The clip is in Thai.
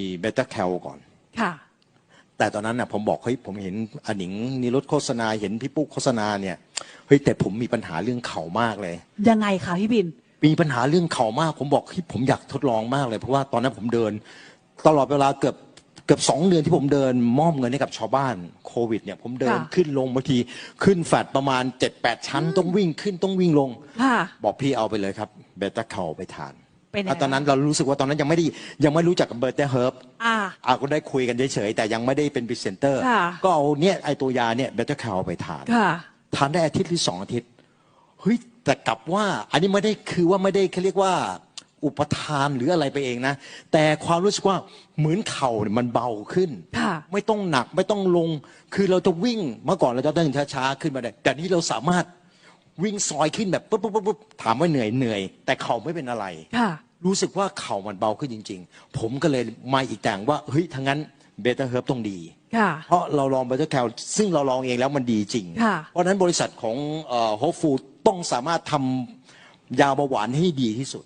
มีเบต้าแคลก่อน ค่ะ แต่ตอนนั้นน่ะผมบอกเฮ้ยผมเห็นอนิงนิรุตโฆษณาเห็นพี่ปุ๊กโฆษณาเนี่ยเฮ้ยแต่ผมมีปัญหาเรื่องเข่ามากเลย ยังไงคะพี่บิน มีปัญหาเรื่องเข่ามาก ผมบอกเฮ้ยผมอยากทดลองมากเลยเพราะว่าตอนนั้นผมเดิน ตลอดเวลาเกือบเกือบสองเดือนที่ผมเดินมอบเงินให้กับชาวบ้านโควิดเนี่ยผมเดินค่ะ ขึ้นลงบางทีขึ้นแฟดประมาณ7จ็ดแปดชั้น ต้องวิ่งขึ้นต้องวิ่งลง ค่ะ บอกพี่เอาไปเลยครับเบต้าเข่าไปทาน เป็นไง อะตอนนั้นเรารู้สึกว่าตอนนั้นยังไม่ได้ยังไม่รู้จักกับเบต้าเฮิร์บอ่าอาก็ได้คุยกันเฉยๆแต่ยังไม่ได้เป็นพรีเซนเตอร์ ค่ะ ก็เอาเนี่ยไอตัวยาเนี่ยเบต้าแคลไปทาน ค่ะ ทานได้อาทิตย์หรือสองอาทิตย์เฮ้ยแต่กลับว่า อันนี้ไม่ได้คือว่าไม่ได้เขาเรียกว่าอุปทานหรืออะไรไปเองนะ แต่ความรู้สึกว่าเหมือนเข่าเนี่ยมันเบาขึ้น ค่ะ ไม่ต้องหนักไม่ต้องลง คือเราจะวิ่งเมื่อก่อนเราจะเดินช้าๆขึ้นมาได้แต่นี่เราสามารถ วิ่งซอยขึ้นแบบปุ๊บปุ๊บปุ๊บปุ๊บถามว่าเหนื่อยเหนื่อย แต่เข่าไม่เป็นอะไร ค่ะ รู้สึกว่าเข่ามันเบาขึ้นจริง ๆ ผมก็เลยมาอีกแต่งว่าเฮ้ยทั้งนั้นเบต้าเฮิร์บต้องดี ค่ะ เพราะเราลองเบต้าแคลซึ่งเราลองเองแล้วมันดีจริง ค่ะ เพราะฉะนั้นบริษัทของโฮปฟูดต้องสามารถทำยาเบาหวานให้ดีที่สุด